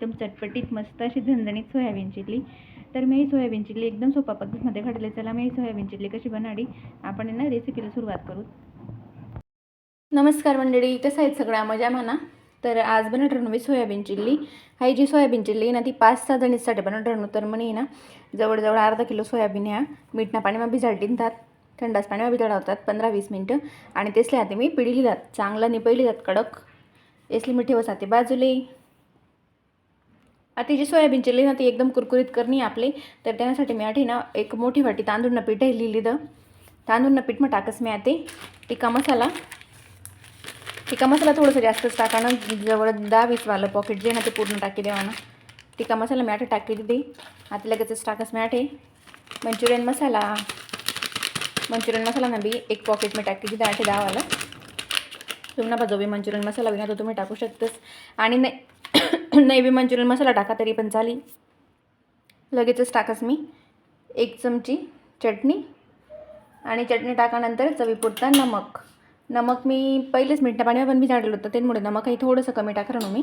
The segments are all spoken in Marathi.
एकदम चटपटीत मस्त अशी झणझणीत सोयाबीन चिल्ली तर मी ही सोयाबीन चिल्ली एकदम सोपा पद्धतीमध्ये घडले. चला मी ही सोयाबीन चिल्ली कशी बनाडी. आपण आहे ना रेसिपीला सुरुवात करू. नमस्कार मंडळी कसं आहेत सगळ्या? मजा म्हणा. तर आज बनत राहणं मी सोयाबीन चिल्ली ही जी सोयाबीन चिल्ली आहे ना ती पाच सहा जणीसाठी बनत राहणं तर म्हणे ना जवळजवळ अर्धा किलो सोयाबीन ह्या मीठना पाण्यामध्ये भिजाड टिनतात थंडाच पाण्यामध्ये भिजाड पंधरा वीस मिनटं. आणि तेसले हाते मी पिढी लिहितात चांगला निपळली जात कडक. यसली मिठी जाते बाजूले. आता जी सोयाबीन चिल्ली ना ती एकदम कुरकुरीत करणी आपली. तर त्यासाठी मी आठी ना एक मोठी वाटी तांदूळनं पीठ आहे लिहिली द. तांदूळनं पीठ मग टाकस मी आते. टिक्का मसाला. टिक्का मसाला थोडंसं जास्तच टाकानं जवळ दहा वीसवालं पॉकेट जे ना ते पूर्ण टाकी द्यावा ना. टिका मसाला मी आठे टाकी दे आता लगेचच टाकस मी आठे. मंचुरियन मसाला. मंचुरियन मसाला ना बी एक पॉकेट मी टाकी दिदा आठे दहावाला तुम्हाला ना बी मंचुरियन मसाला विना तर तुम्ही टाकू शकतस. आणि नाही नाही बी मंचुरियन मसाला टाका तरी पण चालेल. लगेचच टाकस मी. एक चमची चटणी आणि चटणी टाकानंतर चवीपुरता नमक. नमक मी पहिलेच मिनटं पाण्यावर पण मी झाडलं होतं त्यामुळे नमकही थोडंसं कमी टाकलं मी.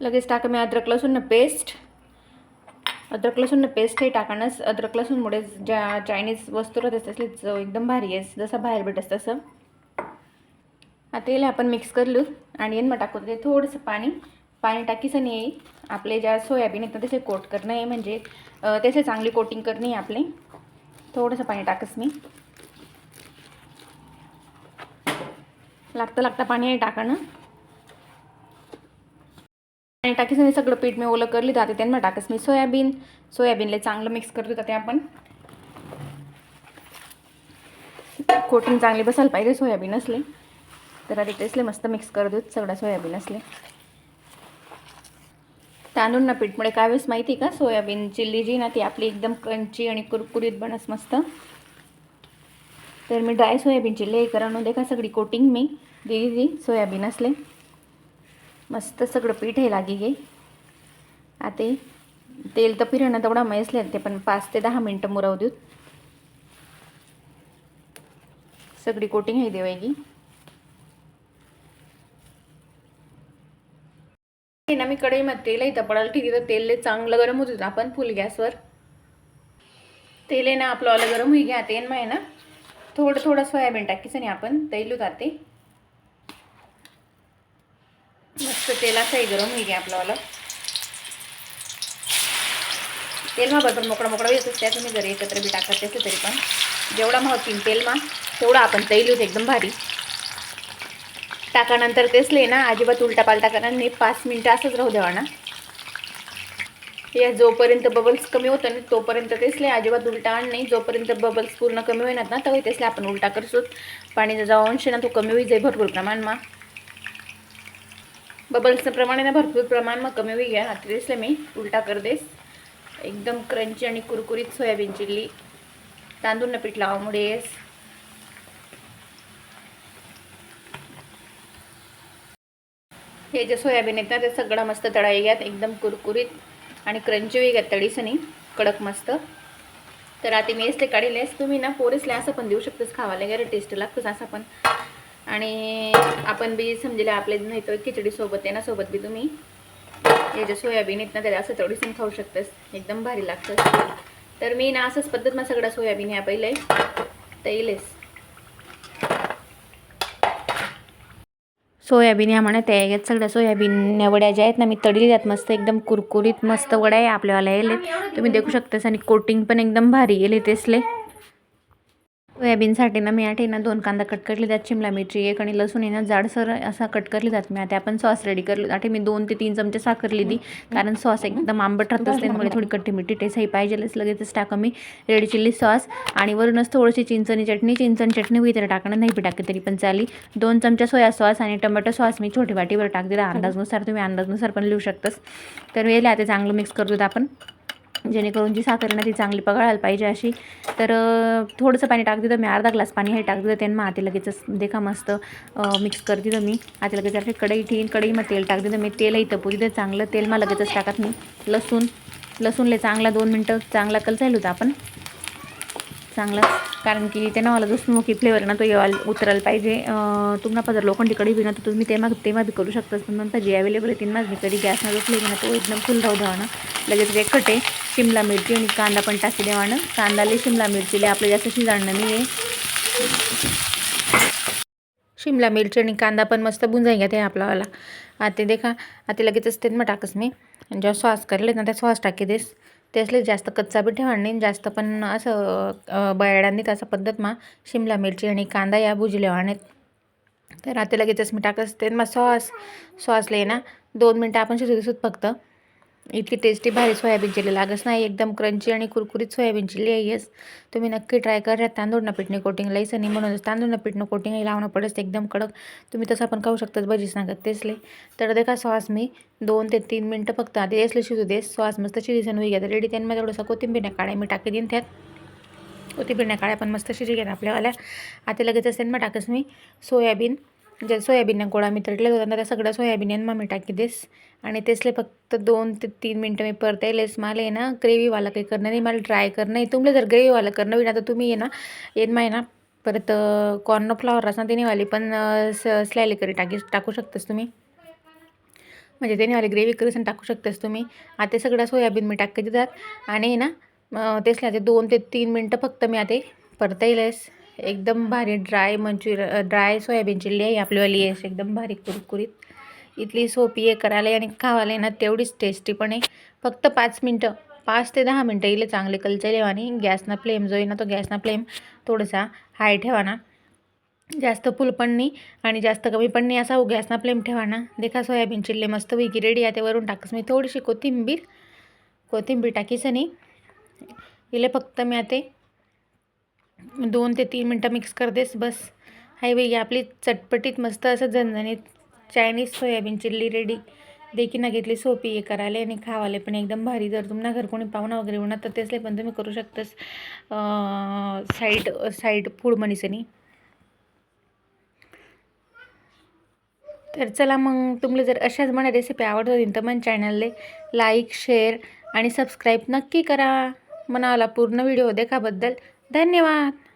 लगेच टाका मी अद्रक लसूण पेस्ट. अद्रक लसूण पेस्ट हे टाकणंच अद्रक लसूणमुळे ज्या चायनीज वस्तू राहत असली चव एकदम भारी आहे. जसं बाहेर भेटत तसं. आता याला आपण मिक्स करलो. आणि यांना टाकू ते थोडंसं पाणी. पाणी टाकीचं नाही आपले ज्या सोयाबीन आहेत ना तसे कोट करणं आहे. म्हणजे त्याचे चांगली कोटिंग करणे आहे आपले. थोडंसं पाणी टाकस मी. लागतं लागता पाणी आहे टाकणं. पाणी टाकीचं सगळं पीठ मी ओलं करली. जाते त्यांना टाकस मी सोयाबीन. सोयाबीनला चांगलं मिक्स करतो जाते आपण. कोटिंग चांगली बसायला पाहिजे सोयाबीन असले. तर आधी तेसले मस्त मिक्स कर देऊ सगळं सोयाबीन असले. तांदूळ ना पीठमुळे काय वेळेस माहिती का? सोयाबीन चिल्ली जी ना ती आपली एकदम क्रंची आणि कुरकुरीत बनस मस्त. तर मी ड्राय सोयाबीन चिल्ली आणून देखा सगळी कोटिंग मी. दिली ती सोयाबीन असले. मस्त सगळं पीठ हे लागी गे. आता तेल तर फिरणं तेवढा मैसले ते पण पाच ते दहा मिनटं मुरव देऊ सगळी कोटिंग हे देवायगी ना मी कढईमध्ये तेल आहे पडायला ठीक आहे. तर तेल चांगलं गरम होतं आपण फुल गॅसवर. तेल आहे ना आपलं आलं गरम होई घ्या. तेल माय ना थोडं थोडं सोयाबीन टाकीचं नाही आपण तैलू जाते मस्त तेलाचंही गरम होई घ्या आपलं तेल मग बरोबर मोकळा मोकळा येतच त्या तुम्ही जर एकत्र बी टाकत असेल तरी पण. जेवढा तीन तेल मा तेवढा आपण तैलूत एकदम भारी. टाकानंतर तेचले ना अजिबात उलटा पालटा करा नाही. पाच मिनटं असंच राहू द्यावा ना. या जोपर्यंत बबल्स कमी होतं ना तोपर्यंत तेचले अजिबात उलटा आण नाही. जोपर्यंत बबल्स पूर्ण कमी होईनात ना तेव्हा तेचले आपण उलटा करतो पाणीचा जो अंश ना तो कमी होई जाईल भरपूर प्रमाणमा बबल्सचं प्रमाण आहे ना भरपूर प्रमाण मग कमी होई घ्या तेचले मी उलटा कर देस. एकदम क्रंची आणि कुरकुरीत सोयाबीन चिल्ली. तांदूळ पीठ लावामुळे हे जे सोयाबीन आहेत ना ते सगळं मस्त तळाई घ्यात एकदम कुरकुरीत आणि क्रंची होई घ्यात तडीसनी कडक मस्त. तर आता मी असले काढलेस तुम्ही ना पोरेसले असं पण देऊ शकतोस खावायला. गेलं टेस्ट लागतोच असं पण. आणि आपण बी समजेले आपले नाही तर खिचडीसोबत आहे ना सोबत बी तुम्ही. हे जे सोयाबीन आहेत ना त्याला असं तडीसून खाऊ शकतस. एकदम भारी लागतं तर मी ना असंच पद्धत मग सगळं सोयाबीन ह्या पहिले तैलेस सोयाबीन या म्हणत आहे यात सगळ्या सोयाबीन वड्या ज्या आहेत ना मी तळली आहेत मस्त एकदम कुरकुरीत मस्त वड्या आहे आपल्यावाला येले तुम्ही देखू शकतास आणि कोटिंग पण एकदम भारी येले तेसले सोयाबीनसाठी ना मी आठे ना दोन कांदा कट करले त्यात शिमला मिरची एक आणि लसूण आहे ना जाडसर असा कट करले जात मी आता आपण सॉस रेडी करलो. आठे मी दोन ते तीन चमचे साखर लिहिली कारण सॉस एकदम आंबट राहत असते त्यामुळे थोडी कट्टी मिठी टेस्टही पाहिजेलच लगेचच टाका मी रेडी चिल्ली सॉस आणि वरूनच थोडीशी चिंचणी चटणी चिंचण चटणी होई तर टाकणं नाही बी टाकते तरी पण चाली दोन चमचा सोया सॉस आणि टमॅटो सॉस मी छोटी वाटीवर टाक दिला अंदाजनुसार तुम्ही अंदाजनुसार पण लिहू शकतास. तर वेळेला आता चांगलं मिक्स करू आपण. जेणेकरून जी साखर ना ती चांगली पगाळायला पाहिजे अशी. तर थोडंसं पाणी टाक तर मी अर्धा ग्लास पाणी हे टाक देतं त्यांना मग लगेचच देखा मस्त मिक्स कर तर मी. आधी लगेच असे कढई ठेवीन. कढई मग तेल टाक तर मी तेलही तपू तर चांगलं तेल मग लगेचच टाकत मी लसूण. लसूणले चांगला दोन मिनटं. चांगला कलचायला होता आपण. चांगला. कारण की त्यांना मला जो स्मोकी फ्लेवर ना तो येवाल उतरायला पाहिजे. तुम्हाला पण जर लोखंडी कढी बी ना तर तुम्ही तेव्हा तेव्हा बी करू शकता. पण नंतर जे अवेलेबल आहे तीन माझी कधी गॅसना जो फ्लेवर ना तो एकदम फुल राहू द्यावा ना लगेच रेखट आहे शिमला मिरची आणि कांदा पण टाकी द्यावा ना कांदाले शिमला मिरचीले आपलं जास्त शिजाणं नाही आहे शिमला मिरची आणि कांदा पण मस्त बुंजाई घ्या ते आपलावाला आता देखा आता लगेचच ते मग टाकस मी. जेव्हा सॉस करले ना त्या सॉस टाकी देस. त्यासले जास्त कच्चा बी ठेवा नाही जास्त पण असं बयाडांनी तसं पद्धत मा शिमला मिरची आणि कांदा या भुजले वाणेत तर आता लगेचच मी टाकत असते मग सॉस. सॉसले ना दोन मिनटं आपण शिजू दिसूत फक्त. इतकी टेस्टी भारी सोयाबीन चिल्ली लागत नाही एकदम क्रंची आणि कुरकुरीत सोयाबीन चिल्ली आहे येस तुम्ही नक्की ट्राय करा. तांदूळनं पिठणी कोटिंग लाईस आणि म्हणूनच तांदूळनं पिठणं कोटिंग लावणं पडत एकदम कडक. तुम्ही तसं पण खाऊ शकतात भजी सांगत तेसले. तर देखा सॉस मी दोन ते तीन मिनटं फक्त आधी असले शिजू दे सॉस मस्त शिजून होई घ्या रेडी त्यांना थोडंसं कोथिंबीर काढा मी टाकी देईन त्यात कोथिंबीर काळ्या पण मस्त शिजी घेत आपल्यावाल्या. आता लगेच असेल मग टाकस मी सोयाबीन. म्हणजे सोयाबीन गोळा मी तळले होता. ना त्या सगळ्या सोयाबीन मग मी टाकी देस आणि तेसले फक्त दोन ते तीन मिनटं मी परतायलेस मला आहे ना ग्रेव्हीवाला काही करणं नाही. मला ड्राय करणं आहे तुमले जर ग्रेव्हीवाला करणं होईल तर तुम्ही ये ना येत माय ना. परत कॉर्न फ्लॉवर असं तिनेवाली पण स स्लायली करी टाकी टाकू शकतास तुम्ही. म्हणजे त्यानेवाली ग्रेव्ही करीसन टाकू शकतास तुम्ही. आता सगळ्या सगळं सोयाबीन मी टाकते देतात आणि ना तेसल्या ते दोन ते तीन मिनटं फक्त मी आता परताईलेस एकदम भारी dry Manchurian dry soybean chilli आहे आपलीवाली आहे एकदम भारी कुरकुरीत. इथली सोपी आहे करायला आणि खावायला ना तेवढीच टेस्टी पण आहे. फक्त पाच मिनटं पाच ते दहा मिनटं इले चांगले कलचले आणि गॅसना फ्लेम जो आहे ना तो गॅसना फ्लेम थोडासा हाय ठेवा ना. जास्त फुल पण नाही आणि जास्त कमी पण नाही असा गॅसना फ्लेम ठेवा ना. देखा सोयाबीन चिल्ले मस्त विकी रेडी आहे ते वरून टाकस. मी थोडीशी कोथिंबीर कोथिंबीर टाकीस आणि इले फक्त मी आता दोन ते तीन मिनटं मिक्स कर देस बस. हाय बाई आपली चटपटीत मस्त असं झणझणीत चायनीज सोयाबीन चिल्ली रेडी देखील ना घेतली सोपी आहे करायला आणि खावाले पण एकदम भारी. जर तुम्हाला घर कोणी पाहुणा वगैरे होणार तर तेचले पण तुम्ही करू शकतास साईड साईड फूड म्हणीसनी. तर चला मग तुम्हाला जर अशाच मला रेसिपी आवडत होती तर मन चॅनलले लाईक शेअर आणि सबस्क्राईब नक्की करा. मनाला पूर्ण व्हिडिओ देखाबद्दल धन्यवाद.